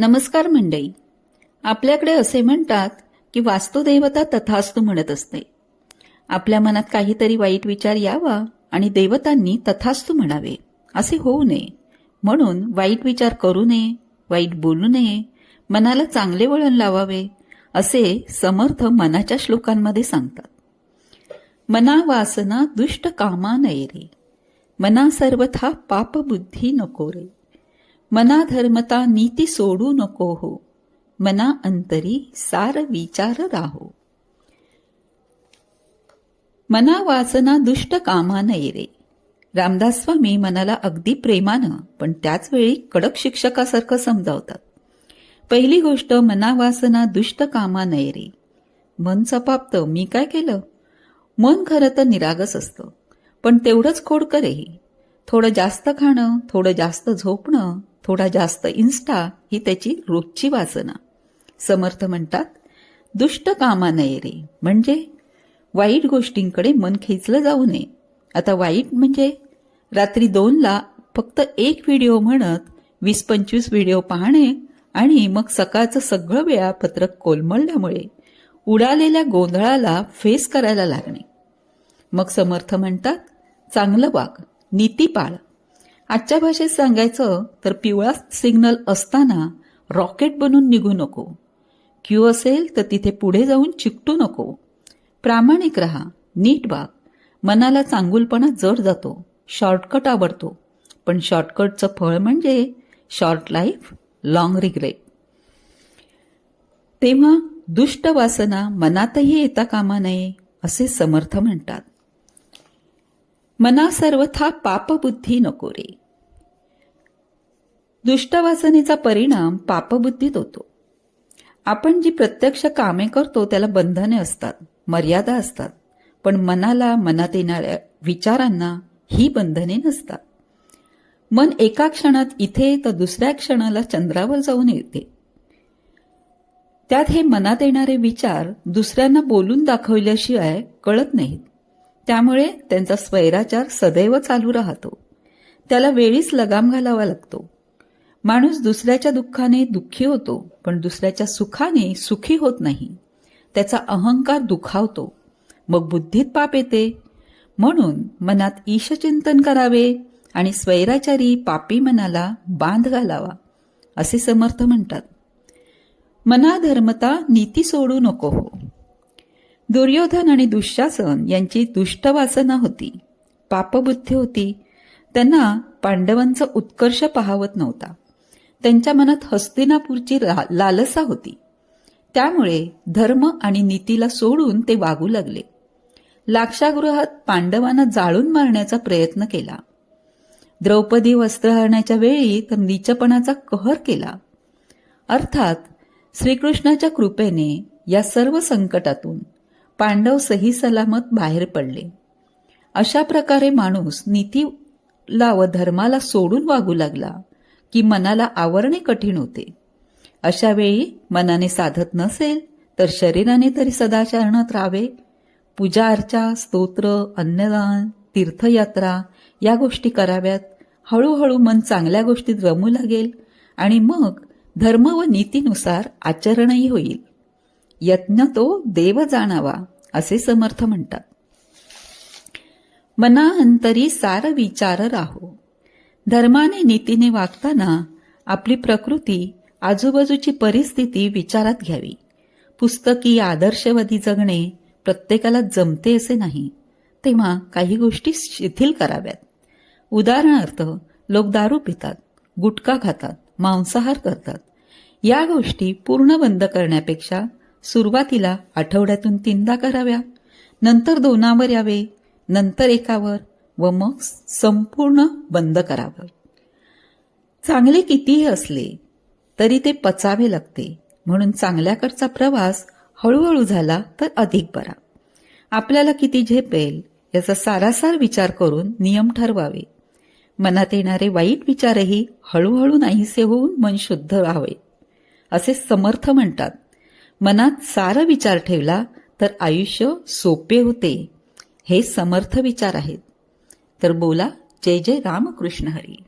नमस्कार मंडई आपल्याकडे असे म्हणतात की वास्तुदेवता तथास्तू म्हणत असते. आपल्या मनात काहीतरी वाईट विचार यावा आणि देवतांनी तथास्तू म्हणावे. असे होऊ नये. म्हणून वाईट विचार करू नये वाईट बोलू नये मनाला चांगले वळण लावावे असे समर्थ मनाच्या श्लोकांमध्ये सांगतात. मना वासना दुष्ट कामा नये रे. मना सर्वथा पाप बुद्धी नको रे. मना धर्मता नीती सोडू नको हो. मना अंतरी सार विचार राहो. मना वासना दुष्ट कामा नये रे. रामदास स्वामी मनाला अगदी प्रेमानं पण त्याच वेळी कडक शिक्षकासारखं समजावतात. पहिली गोष्ट मना वासना दुष्ट कामा नये रे. मन सपापतं मी काय केलं? मन खरं तर निरागस असतं पण तेवढंच खोडकरही थोडं जास्त खाणं थोडं जास्त झोपणं थोडा जास्त इन्स्टा ही त्याची रोजची वासना. समर्थ म्हणतात दुष्ट कामा नये रे. म्हणजे वाईट गोष्टींकडे मन खेचलं जाऊ नये. आता वाईट म्हणजे रात्री दोनला फक्त एक व्हिडिओ म्हणत वीस पंचवीस व्हिडिओ पाहणे आणि मग सकाळचं सगळं वेळापत्रक कोलमडल्यामुळे उडालेल्या गोंधळाला फेस करायला लागणे. मग समर्थ म्हणतात चांगलं वाग नीती पाळ. आजच्या भाषेत सांगायचं तर पिवळा सिग्नल असताना रॉकेट बनून निघू नको. क्यू असेल तर तिथे पुढे जाऊन चिकटू नको. प्रामाणिक रहा नीट वाग. मनाला चांगुलपणा जड जातो शॉर्टकट आवडतो. पण शॉर्टकटचं फळ म्हणजे शॉर्ट लाईफ लॉंग रिग्रेट. तेव्हा दुष्ट वासना मनातही येता कामा नये असे समर्थ म्हणतात. मना सर्वथा पापबुद्धी नको रे. दुष्टवासनेचा परिणाम पापबुद्धीत होतो. आपण जी प्रत्यक्ष कामे करतो त्याला बंधने असतात मर्यादा असतात. पण मनाला मनात येणाऱ्या विचारांना ही बंधने नसतात. मन एका क्षणात इथे तर दुसऱ्या क्षणाला चंद्रावर जाऊन येते. त्यात हे मनात येणारे विचार दुसऱ्यांना बोलून दाखवल्याशिवाय कळत नाहीत. त्यामुळे त्यांचा स्वैराचार सदैव चालू राहतो. त्याला वेळीच लगाम घालावा लागतो. माणूस दुसऱ्याच्या दुःखाने दुःखी होतो पण दुसऱ्याच्या सुखाने सुखी होत नाही. त्याचा अहंकार दुखावतो. मग बुद्धीत पाप येते. म्हणून मनात ईशचिंतन करावे आणि स्वैराचारी पापी मनाला बांध घालावा असे समर्थ म्हणतात. मनाधर्मता नीती सोडू नको हो. दुर्योधन आणि दुःशासन यांची दुष्टवासना होती. पापबुद्धी होती. त्यांना पांडवांचा उत्कर्ष पाहवत नव्हता. त्यांच्या मनात हस्तिनापूरची ला- लालसा होती. त्यामुळे धर्म आणि नीतीला सोडून ते वागू लागले. लाक्षागृहात पांडवांना जाळून मारण्याचा प्रयत्न केला. द्रौपदी वस्त्रहरणाच्या वेळी तर नीचपणाचा कहर केला. अर्थात श्रीकृष्णाच्या कृपेने या सर्व संकटातून पांडव सही सलामत बाहेर पडले. अशा प्रकारे माणूस नीतीला व धर्माला सोडून वागू लागला. की मनाला आवरणे कठीण होते. अशा वेळी मनाने साधत नसेल तर शरीराने तरी सदाचरणात राहावे. पूजा अर्चा स्तोत्र अन्नदान तीर्थयात्रा या गोष्टी कराव्यात. हळूहळू मन चांगल्या गोष्टीत रमू लागेल आणि मग धर्म व नीतीनुसार आचरणही होईल. यत्न तो देव जाणावा असे समर्थ म्हणतात. मना अंतरी सार विचार राहो. धर्माने नीतीने वागताना आपली प्रकृती आजूबाजूची परिस्थिती विचारात घ्यावी. पुस्तकी आदर्शवादी जगणे प्रत्येकाला जमते असे नाही. तेव्हा काही गोष्टी शिथिल कराव्यात. उदाहरणार्थ लोक दारू पितात गुटखा खातात मांसाहार करतात. या गोष्टी पूर्ण बंद करण्यापेक्षा सुरुवातीला आठवड्यातून तीनदा कराव्या. नंतर दोनावर यावे नंतर एकावर. व मग संपूर्ण बंद करावं. चांगले कितीही असले तरी ते पचावे लागते. म्हणून चांगल्याकडचा प्रवास हळूहळू झाला तर अधिक बरा. आपल्याला किती झेपेल याचा सारासार विचार करून नियम ठरवावे. मनात येणारे वाईट विचारही हळूहळू नाहीसे होऊन मन शुद्ध व्हावे. असे समर्थ म्हणतात. मनात सारा विचार ठेवला तर आयुष्य सोपे होते. हे समर्थ विचार आहेत. तर बोला जय जय रामकृष्ण हरी.